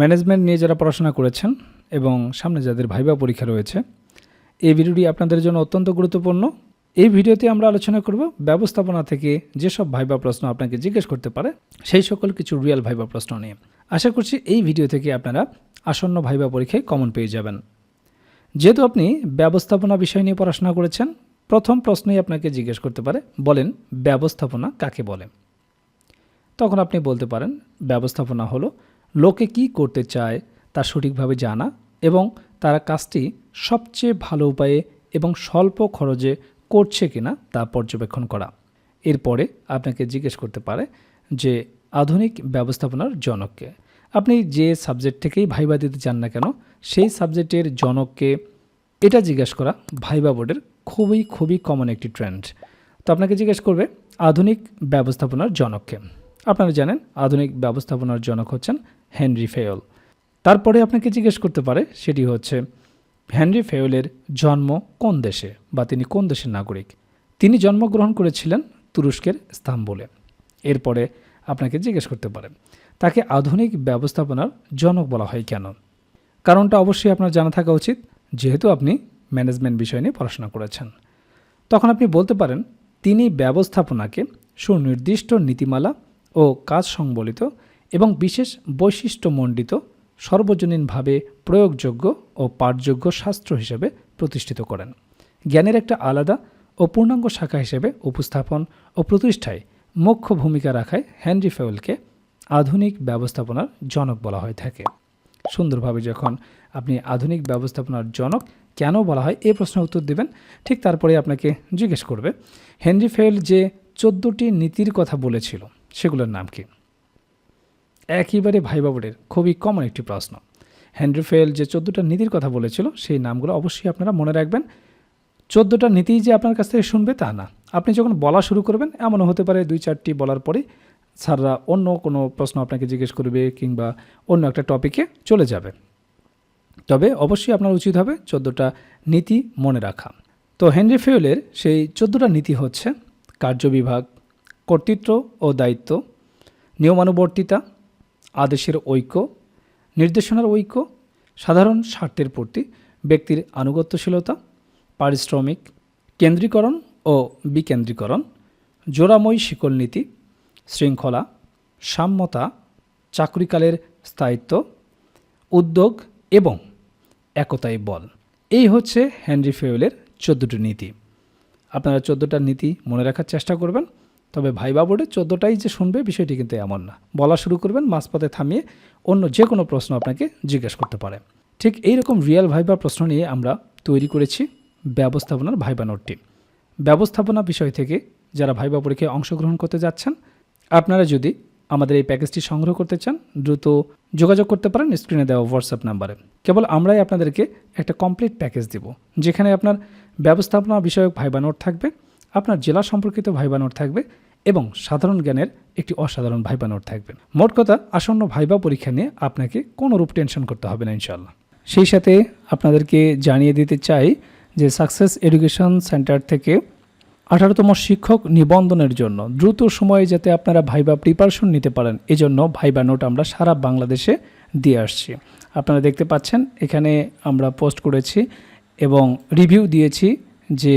Management নিয়ে যারা পড়াশোনা করেছেন এবং সামনে যাদের ভাইবা পরীক্ষা রয়েছে, এই ভিডিওটি আপনাদের জন্য অত্যন্ত গুরুত্বপূর্ণ। এই ভিডিওতে আমরা আলোচনা করব ব্যবস্থাপনা থেকে যেসব ভাইবা প্রশ্ন আপনাকে জিজ্ঞেস করতে পারে, সেই সকল কিছু রিয়েল ভাইবা প্রশ্ন নিয়ে। আশা করছি এই ভিডিও থেকে আপনারা আসন্ন ভাইবা পরীক্ষায় কমন পেয়ে যাবেন। যেহেতু আপনি ব্যবস্থাপনা বিষয় নিয়ে পড়াশোনা করেছেন, প্রথম প্রশ্নই আপনাকে জিজ্ঞেস করতে পারে, বলেন ব্যবস্থাপনা কাকে বলে? তখন আপনি বলতে পারেন, ব্যবস্থাপনা হলো লোকে কি করতে চায় তা সঠিকভাবে জানা এবং তারা কাজটি সবচেয়ে ভালো উপায়ে এবং স্বল্প খরচে করছে কিনা তা পর্যবেক্ষণ করা। এরপরে আপনাকে জিজ্ঞেস করতে পারে যে আধুনিক ব্যবস্থাপনার জনককে। আপনি যে সাবজেক্ট থেকেই ভাইবা দিতে চান না কেন, সেই সাবজেক্টের জনককে এটা জিজ্ঞেস করা ভাইবা বোর্ডের খুবই খুবই কমন একটি ট্রেন্ড তো আপনাকে জিজ্ঞেস করবে আধুনিক ব্যবস্থাপনার জনককে। আপনারা জানেন আধুনিক ব্যবস্থাপনার জনক হচ্ছেন হেনরি ফেয়ল। তারপরে আপনাকে জিজ্ঞেস করতে পারে, সেটি হচ্ছে, হেনরি ফেয়লের জন্ম কোন দেশে বা তিনি কোন দেশের নাগরিক? তিনি জন্মগ্রহণ করেছিলেন তুরস্কের ইস্তাম্বুলে। এরপরে আপনাকে জিজ্ঞেস করতে পারে, তাকে আধুনিক ব্যবস্থাপনার জনক বলা হয় কেন? কারণটা অবশ্যই আপনার জানা থাকা উচিত, যেহেতু আপনি ম্যানেজমেন্ট বিষয় নিয়ে পড়াশোনা করেছেন। তখন আপনি বলতে পারেন, তিনি ব্যবস্থাপনাকে সুনির্দিষ্ট নীতিমালা ও কাজ সংবলিত এবং বিশেষ বৈশিষ্ট্যমণ্ডিত, সর্বজনীনভাবে প্রয়োগযোগ্য ও পাঠযোগ্য শাস্ত্র হিসেবে প্রতিষ্ঠিত করেন। জ্ঞানের একটা আলাদা ও পূর্ণাঙ্গ শাখা হিসেবে উপস্থাপন ও প্রতিষ্ঠায় মুখ্য ভূমিকা রাখায় হেনরি ফেওয়েলকে আধুনিক ব্যবস্থাপনার জনক বলা হয়ে থাকে। সুন্দরভাবে যখন আপনি আধুনিক ব্যবস্থাপনার জনক, কেন বলা হয় এ প্রশ্নের উত্তর দেবেন? ঠিক তারপরে আপনাকে জিজ্ঞেস করবে, হেনরি ফেল যে চোদ্দোটি নীতির কথা বলেছিল, সেগুলোর নাম কি? একেবারে ভাইবা বোর্ডের খুবই কমন একটি প্রশ্ন। হেনরি ফেল যে চোদ্দোটা নীতির কথা বলেছিল, সেই নামগুলো অবশ্যই আপনারা মনে রাখবেন। চোদ্দোটা নীতিই যে আপনার কাছ থেকে শুনবে তা না। আপনি যখন বলা শুরু করবেন, এমনও হতে পারে দুই চারটি বলার পরে স্যাররা অন্য কোনো প্রশ্ন আপনাকে জিজ্ঞেস করবে কিংবা অন্য একটা টপিকে চলে যাবে। তবে অবশ্যই আপনার উচিত হবে চোদ্দোটা নীতি মনে রাখা। তো হেনরি ফেউলের সেই চোদ্দোটা নীতি হচ্ছে কার্যবিভাগ কর্তৃত্ব ও দায়িত্ব, নিয়মানুবর্তিতা আদেশের ঐক্য, নির্দেশনার ঐক্য, সাধারণ স্বার্থের প্রতি ব্যক্তির আনুগত্যশীলতা, পারিশ্রমিক, কেন্দ্রীকরণ ও বিকেন্দ্রীকরণ, জোড়াময় শিকল নীতি, শৃঙ্খলা, সাম্যতা, চাকরিকালের স্থায়িত্ব, উদ্যোগ এবং একতাই বল। এই হচ্ছে হেনরি ফেউলের চোদ্দোটি নীতি। আপনারা চোদ্দোটা নীতি মনে রাখার চেষ্টা করবেন। তবে ভাইবা বোর্ডে চোদ্দোটাই যে শুনবে বিষয়টি কিন্তু এমন না। বলা শুরু করবেন, মাঝপথে থামিয়ে অন্য যে কোনো প্রশ্ন আপনাকে জিজ্ঞেস করতে পারে। ঠিক এইরকম রিয়েল ভাইবা প্রশ্ন নিয়ে আমরা তৈরি করেছি ব্যবস্থাপনার ভাইবা নোটটি। ব্যবস্থাপনা বিষয় থেকে যারা ভাইবা পরীক্ষায় অংশগ্রহণ করতে যাচ্ছেন, আপনারা যদি আমাদের এই প্যাকেজটি সংগ্রহ করতে চান, দ্রুত যোগাযোগ করতে পারেন, স্ক্রিনে দেওয়া হোয়াটসঅ্যাপ নাম্বারে। কেবল আমরাই আপনাদেরকে একটা কমপ্লিট প্যাকেজ দিব, যেখানে আপনার ব্যবস্থাপনা বিষয়ক ভাইবা নোট থাকবে। আপনার জেলা সম্পর্কিত ভাইবা নোট থাকবে এবং সাধারণ জ্ঞানের একটি অসাধারণ ভাইবা নোট থাকবে। মোট কথা, আসন্ন ভাইবা পরীক্ষা নিয়ে আপনাকে কোনো রূপ টেনশন করতে হবে না ইনশাল্লাহ সেই সাথে আপনাদেরকে জানিয়ে দিতে চাই যে সাকসেস এডুকেশন সেন্টার থেকে আঠারোতম শিক্ষক নিবন্ধনের জন্য দ্রুত সময়ে যাতে আপনারা ভাইবা প্রিপারেশন নিতে পারেন, এজন্য ভাইবা নোট আমরা সারা বাংলাদেশে দিয়ে আসছি। আপনারা দেখতে পাচ্ছেন, এখানে আমরা পোস্ট করেছি এবং রিভিউ দিয়েছি যে